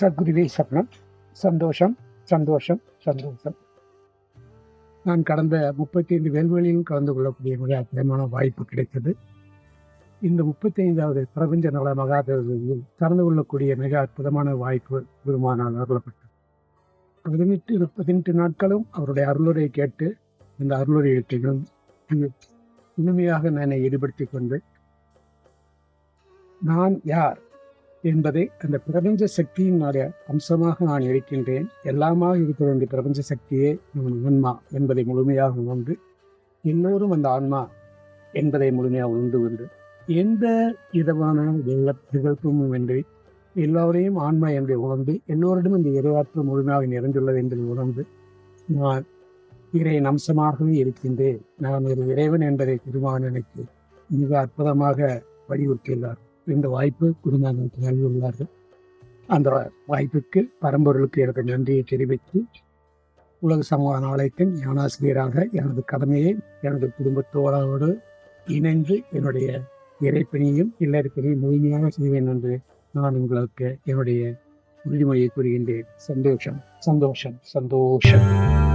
சத்குருவே சப்னம் சந்தோஷம் சந்தோஷம் சந்தோஷம். நான் கடந்த முப்பத்தைந்து வேல்வெளியில் கலந்து கொள்ளக்கூடிய மிக அற்புதமான வாய்ப்பு கிடைத்தது. இந்த முப்பத்தைந்தாவது பிரபஞ்ச நல மகாதேவர்களில் கலந்து கொள்ளக்கூடிய மிக அற்புதமான வாய்ப்பு குருமானால் அருளப்பட்டது. பதினெட்டு பதினெட்டு நாட்களும் அவருடைய அருளுரை கேட்டு இந்த அருளுரை எழுத்துகளும் இனிமையாக நான் ஈடுபடுத்திக் கொண்டு நான் யார்? என்பதை அந்த பிரபஞ்ச சக்தியினுடைய அம்சமாக நான் இருக்கின்றேன். எல்லாமாக இருக்கிற இந்த பிரபஞ்ச சக்தியே நான் ஆன்மா என்பதை முழுமையாக உணர்ந்து எல்லோரும் அந்த ஆன்மா என்பதை முழுமையாக உணர்ந்து கொண்டு எந்த விதமான எல்ல நிகழ்ப்பும் என்று எல்லோரையும் ஆன்மா என்று உணர்ந்து எல்லோரிடம் இந்த இறையாற்று முழுமையாக நிறைந்துள்ளது என்பதை உணர்ந்து நான் இறை அம்சமாகவே இருக்கின்றேன். நான் ஒரு இறைவன் என்பதை திருமாவன் எனக்கு மிக அற்புதமாக வலியுறுத்தியுள்ளார். இந்த வாய்ப்பு குருநாதனுக்கு நல்கியுள்ளார்கள் அந்த வாய்ப்புக்கு பரம்பொருளுக்கு எனக்கு நன்றியை தெரிவித்து உலக சமூக நாளைக்கும் ஞானாசிரியராக எனது கடமையை எனது குடும்பத்தோடு இணைந்து என்னுடைய இறைப்பணியும் இல்லறப்பணியும் முழுமையாக செய்வேன் என்று நான் உங்களுக்கு என்னுடைய உறுதிமொழியை கூறுகின்றேன். சந்தோஷம் சந்தோஷம் சந்தோஷம்.